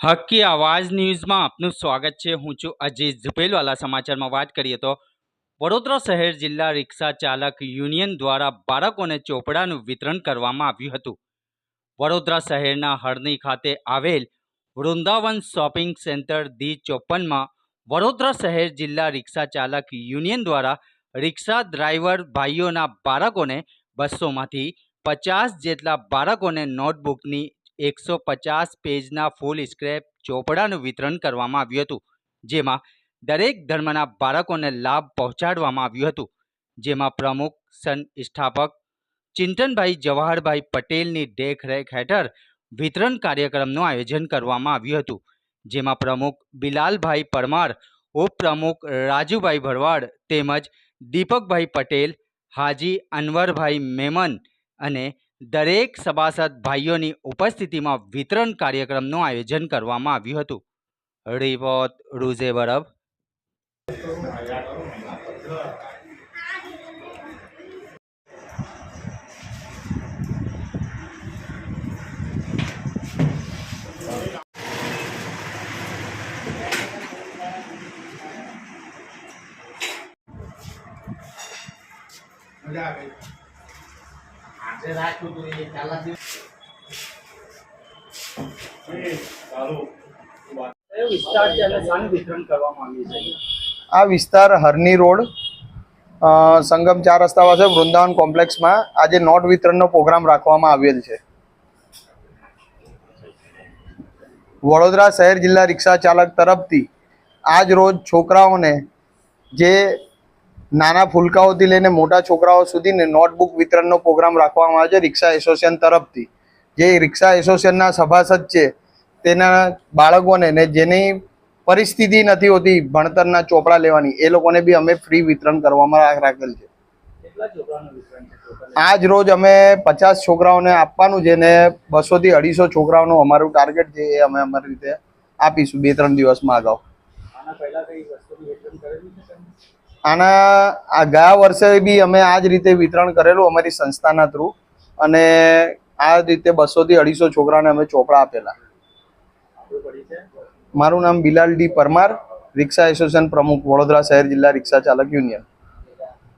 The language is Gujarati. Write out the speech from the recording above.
હક્કી આવાજ ન્યૂઝમાં આપનું સ્વાગત છે. હું છું અજીત ઝુપેલવાલા સમાચારમાં વાત કરીએ તો વડોદરા શહેર જિલ્લા રિક્ષા ચાલક યુનિયન દ્વારા બાળકોને ચોપડાનું વિતરણ કરવામાં આવ્યું હતું. વડોદરા શહેરના હરણી ખાતે આવેલ વૃંદાવન શોપિંગ સેન્ટર દી ચોપનમાં વડોદરા શહેર જિલ્લા રિક્ષા ચાલક યુનિયન દ્વારા રિક્ષા ડ્રાઈવર ભાઈઓના બાળકોને બસોમાંથી પચાસ જેટલા બાળકોને નોટબુકની એકસો પચાસ પેજના ફૂલ સ્ક્રેપ ચોપડાનું વિતરણ કરવામાં આવ્યું હતું, જેમાં દરેક ધર્મના બાળકોને લાભ પહોંચાડવામાં આવ્યું હતું, જેમાં પ્રમુખ સંસ્થાપક ચિંતનભાઈ જવાહરભાઈ પટેલની દેખરેખ હેઠળ વિતરણ કાર્યક્રમનું આયોજન કરવામાં આવ્યું હતું, જેમાં પ્રમુખ બિલાલભાઈ પરમાર, ઉપપ્રમુખ રાજુભાઈ ભરવાડ તેમજ દીપકભાઈ પટેલ, હાજી અનવરભાઈ મેમન અને દરેક સભાસદ ભાઈઓની ઉપસ્થિતિમાં વિતરણ કાર્યક્રમનું આયોજન કરવામાં આવ્યું હતું. રિપોર્ટ રૂઝે બરબ મજા આવે આજે રાખ્યું તું એ ચાલા દિવસ કયો વિસ્તાર છે અને શાનું વિતરણ કરવામાં આવ્યું છે? આ વિસ્તાર હરની રોડ સંગમ ચાર રસ્તા પાસે વૃંદાવન કોમ્પ્લેક્સમાં આજે નોટ વિતરણનો પ્રોગ્રામ રાખવામાં આવેલ છે. વડોદરા શહેર જિલ્લા રિક્ષા ચાલક તરફથી આજ રોજ છોકરાઓને જે નાના ફૂલકાઓથી લઈને મોટા છોકરાઓ સુધીને નોટબુક વિતરણનો પ્રોગ્રામ રાખવામાં આવે છે રિક્ષા એસોસિએશન તરફથી જે રિક્ષા એસોસિએશનના સભાસદ છે તેના બાળકોને ને જેની પરિસ્થિતિ નથી હોતી ભણતરના ચોપડા લેવાની એ લોકોને બી અમે ફ્રી વિતરણ કરવામાં રાખ- રાખેલ છે? આજ રોજ અમે પચાસ છોકરાઓને આપવાનું છે ને બસોથી અઢીસો છોકરાઓનું અમારું ટાર્ગેટ છે એ અમે અમારી રીતે આપીશું બે ત્રણ દિવસમાં અગાઉ પહેલા કઈ વસ્તુનું વિતરણ કરેલું છે તમે? આના આ ગયા વર્ષે બી અમે આ જ રીતે વિતરણ કરેલું અમારી સંસ્થાના થ્રુ અને આ રીતે બસોથી અઢીસો છોકરાને અમે ચોપડા આપેલા. મારું નામ Bilal D Parmar, rickshaw association પ્રમુખ, વડોદરા શહેર જિલ્લા રિક્ષા ચાલક યુનિયન.